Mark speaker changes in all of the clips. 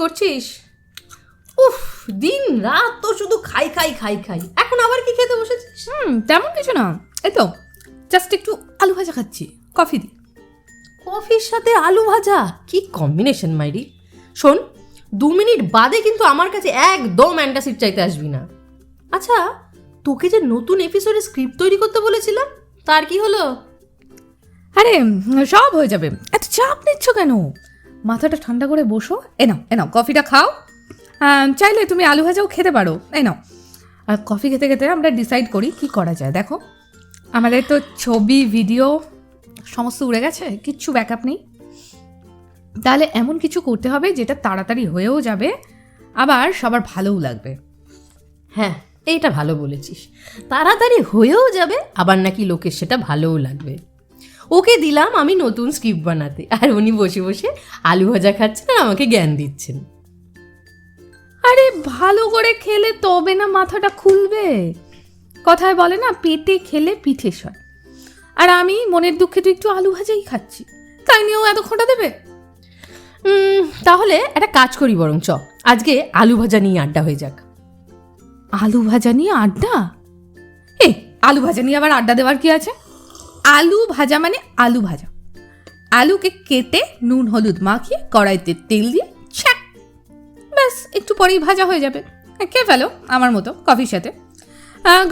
Speaker 1: করছিস? উফ দিন রাত তো শুধু খাই খাই খাই খাই। এখন আবার কি খেতে বসেছিস?
Speaker 2: হুম তেমন কিছু না। এই তো জাস্ট একটু আলু ভাজা খাচ্ছি। কফি দি।
Speaker 1: কফির সাথে আলু ভাজা? কি কম্বিনেশন মাইরি। শোন দু মিনিট বাদে কিন্তু আমার কাছে একদম অ্যান্টাসিড চাইতে আসবি না। আচ্ছা তোকে যে নতুন এপিসোডে স্ক্রিপ্ট তৈরি করতে বলেছিলাম তার কি হলো?
Speaker 2: আরে সব হয়ে যাবে। এত চাপ নিচ্ছ কেন? মাথাটা ঠান্ডা করে বসো। এ নাও এ নাও, কফিটা খাও। চাইলে তুমি আলু ভাজাও খেতে পারো। এই নাও। আর কফি খেতে খেতে আমরা ডিসাইড করি কি করা যায়। দেখো, আমাদের তো ছবি ভিডিও সমস্ত উড়ে গেছে, কিচ্ছু ব্যাকআপ নেই। তাহলে এমন কিছু করতে হবে যেটা তাড়াতাড়ি হয়েও যাবে, আবার সবার ভালোও লাগবে।
Speaker 1: হ্যাঁ এইটা ভালো বলেছিস। তাড়াতাড়ি হয়েও যাবে, আবার নাকি লোকের সেটা ভালোও লাগবে। ওকে দিলাম আমি নতুন স্ক্রিপ্ট বানাতে। আর উনি বসে বসে আলু ভাজা খাচ্ছেন আর আমাকে জ্ঞান দিচ্ছেন।
Speaker 2: আরে ভালো করে খেলে তবে না মাথাটা খুলবে। কথায় বলে না পেটে খেলে পিঠে সয়। আর আমি মনের দুঃখে তো একটু আলু ভাজাই খাচ্ছি। তাই নিয়েও এত খোঁটা দেবে?
Speaker 1: তাহলে একটা কাজ করি বরং চ। আজকে আলু ভাজা নিয়ে আড্ডা হয়ে যাক।
Speaker 2: আলু ভাজা নিয়ে আড্ডা? এ আলু ভাজা নিয়ে আবার আড্ডা দেওয়ার কি আছে? আলু ভাজা মানে আলু ভাজা। আলুকে কেটে নুন, হলুদ মাখিয়ে কড়াইতে তেল দিয়ে ছ্যাক ব্যাস, একটু পরেই ভাজা হয়ে যাবে। খেয়ে ফেলো আমার মতো কফির সাথে।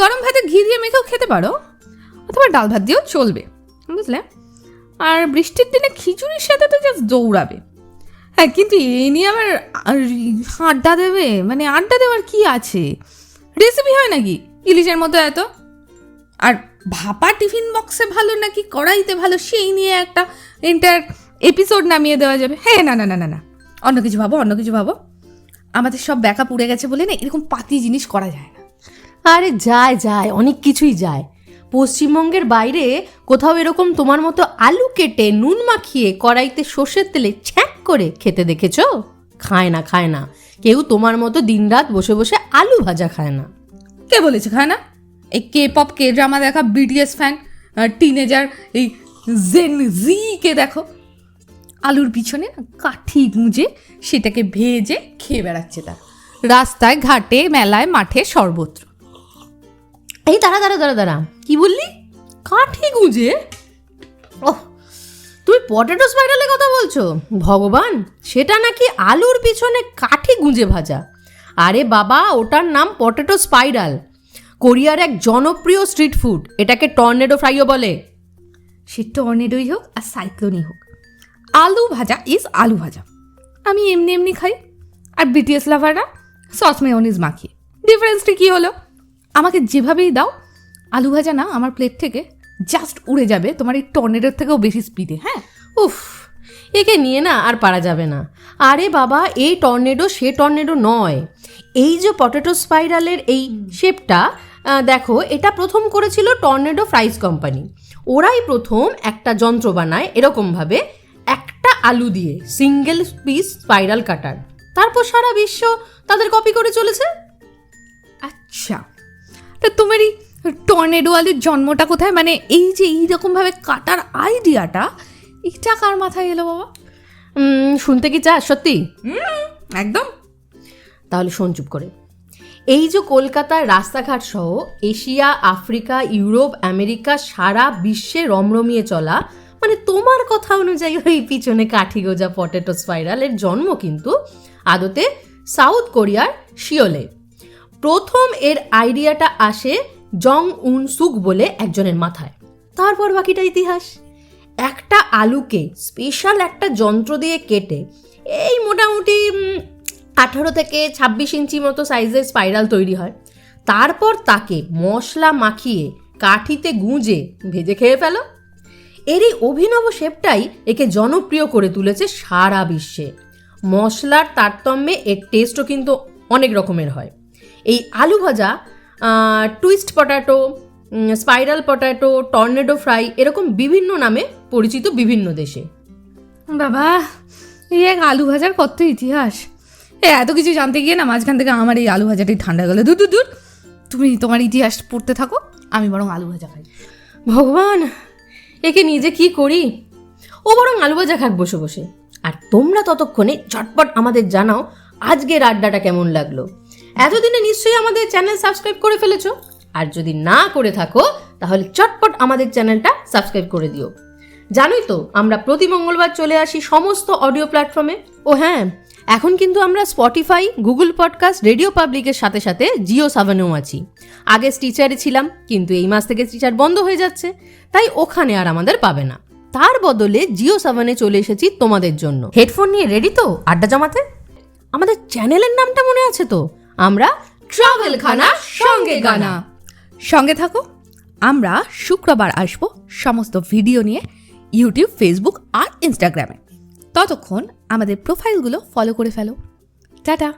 Speaker 2: গরম ভাতে ঘি দিয়ে মেখেও খেতে পারো, অথবা ডাল ভাত দিয়েও চলবে, বুঝলে? আর বৃষ্টির দিনে খিচুড়ির সাথে তো জাস্ট দৌড়াবে। হ্যাঁ কিন্তু এই নিয়ে আবার আড্ডা দেবে? মানে আড্ডা দেওয়ার কি আছে? রেসিপি হয় নাকি? ইলিশের মতো এত? আর ভাপা টিফিন বক্সে ভালো নাকি কড়াইতে ভালো সেই নিয়ে একটা এন্টার এপিসোড নামিয়ে দেওয়া যাবে। হ্যাঁ না না না না না। অন্য কিছু ভাবো অন্য কিছু ভাবো। আমাদের সব ব্যাকা পুড়ে গেছে বলে না এরকম পাতি জিনিস করা যায় না।
Speaker 1: আরে যায় যায় অনেক কিছুই যায়। পশ্চিমবঙ্গের বাইরে কোথাও এরকম তোমার মতো আলু কেটে নুন মাখিয়ে কড়াইতে সর্ষের তেলে ছ্যাঁক করে খেতে দেখেছ? খায় না খায় না। কেউ তোমার মতো দিনরাত বসে বসে আলু ভাজা খায় না।
Speaker 2: কে বলেছে খায় না? এই কে পপ কে ড্রামা দেখা বিটিএস ফ্যান টিনেজার এই জেন জি কে দেখো। আলুর পিছনে কাঠি গুঁজে সেটাকে ভেজে খেয়ে বেড়াচ্ছে তার। রাস্তায়, ঘাটে, মেলায়, মাঠে সর্বত্র।
Speaker 1: এই দাঁড়া দাঁড়া দাঁড়া দাঁড়া। কি বললি? কাঠি গুঁজে? ওহ, তুমি পটেটো স্পাইরালের কথা বলছো? ভগবান, সেটা নাকি আলুর পিছনে কাঠি গুঁজে ভাজা? আরে বাবা, ওটার নাম পটেটো স্পাইরাল কোরিয়ার এক জনপ্রিয় স্ট্রিট ফুড এটাকে টর্নেডো ফ্রাইও বলে।
Speaker 2: সে টর্নেডোই হোক আর সাইক্লোনই হোক। আলু ভাজা ইজ আলু ভাজা। আমি এমনি এমনি খাই। আর বিটিএস লাভাররা সস মেয়নিজ মাখিয়ে। ডিফারেন্সটা কী হলো? আমাকে যেভাবেই দাও আলু ভাজা না আমার প্লেট থেকে জাস্ট উড়ে যাবে। তোমার এই টর্নেডোর থেকেও বেশি স্পিডে হ্যাঁ?
Speaker 1: উফ একে নিয়ে না আর পারা যাবে না। আরে বাবা এই টর্নেডো সে টর্নেডো নয়। এই যে পটেটো স্পাইরালের এই শেপটা দেখো এটা প্রথম করেছিল টর্নেডো ফ্রাইজ কোম্পানি ওরাই প্রথম একটা যন্ত্র বানায় এরকমভাবে একটা আলু দিয়ে সিঙ্গেল পিস স্পাইরাল কাটার তারপর সারা বিশ্ব তাদের কপি করে চলেছে।
Speaker 2: আচ্ছা। তা তোমার এই টর্নেডো আলুর জন্মটা কোথায়? মানে এই যে এইরকমভাবে কাটার আইডিয়াটা এটা কার মাথায় এলো বাবা?
Speaker 1: শুনতে কি চাস? সত্যি?
Speaker 2: একদম।
Speaker 1: তাহলে শোন চুপ করে। এই যে কলকাতার রাস্তাঘাট সহ এশিয়া, আফ্রিকা, ইউরোপ, আমেরিকা, সারা বিশ্বে রমরমিয়ে চলা মানে তোমার কথা অনুযায়ী ওই পিছনে কাঠি গোজা পটেটো স্পাইরালের জন্ম কিন্তু আদতে সাউথ কোরিয়ার শিওলে। প্রথম এর আইডিয়াটা আসে জং উন সুক বলে একজনের মাথায়। তারপর বাকিটা ইতিহাস। একটা আলুকে স্পেশাল একটা যন্ত্র দিয়ে কেটে, এই মোটামুটি আঠারো থেকে ছাব্বিশ ইঞ্চি মতো সাইজের স্পাইরাল তৈরি হয়। তারপর তাকে মশলা মাখিয়ে কাঠিতে গুঁজে ভেজে খেয়ে ফেলো। এর এই অভিনব শেপটাই একে জনপ্রিয় করে তুলেছে সারা বিশ্বে। মশলার তারতম্যে এর টেস্টও কিন্তু অনেক রকমের হয়। এই আলু ভাজা twist potato spiral potato tornado fry এরকম বিভিন্ন নামে পরিচিত বিভিন্ন দেশে।
Speaker 2: বাবা, এই এক আলু ভাজার কত ইতিহাস। এত কিছু জানতে গিয়ে না মাঝখান থেকে আমার এই আলু ভাজাটাই ঠান্ডা গেল। দূর দূর। তুমি তোমার ইতিহাস পড়তে থাকো, আমি বরং আলু ভাজা খাই।
Speaker 1: ভগবান, একে নিজে কি করি? ও বরং আলু ভাজা খাক বসে বসে। আর তোমরা ততক্ষণে ঝটপট আমাদের জানাও আজকের আড্ডাটা কেমন লাগল। এতদিনে নিশ্চয়ই আমাদের চ্যানেল সাবস্ক্রাইব করে ফেলেছো। আর যদি না করে থাকো, তাহলে চটপট আমাদের চ্যানেলটা সাবস্ক্রাইব করে দিও। জানোই তো, আমরা প্রতি মঙ্গলবার চলে আসি সমস্ত অডিও প্ল্যাটফর্মে। ও হ্যাঁ এখন কিন্তু আমরা স্পটিফাই গুগল পডকাস্ট রেডিও পাবলিকের সাথে সাথে জিও সাভানেও আছি। আগে স্টিচারে ছিলাম, কিন্তু এই মাস থেকে স্টিচার বন্ধ হয়ে যাচ্ছে, তাই ওখানে আর আমাদের পাবে না। তার বদলে জিও সাভানে চলে এসেছি তোমাদের জন্য। হেডফোন নিয়ে রেডি তো? আড্ডা জমাতে? আমাদের চ্যানেলের নামটা মনে আছে তো? আমরা ট্রাভেল খানা সঙ্গে গানা।
Speaker 2: সঙ্গে থাকো। আমরা শুক্রবার আসব সমস্ত ভিডিও নিয়ে ইউটিউব ফেসবুক আর ইনস্টাগ্রামে ততক্ষণ আমাদের প্রোফাইলগুলো ফলো করে ফেলো। টাটা!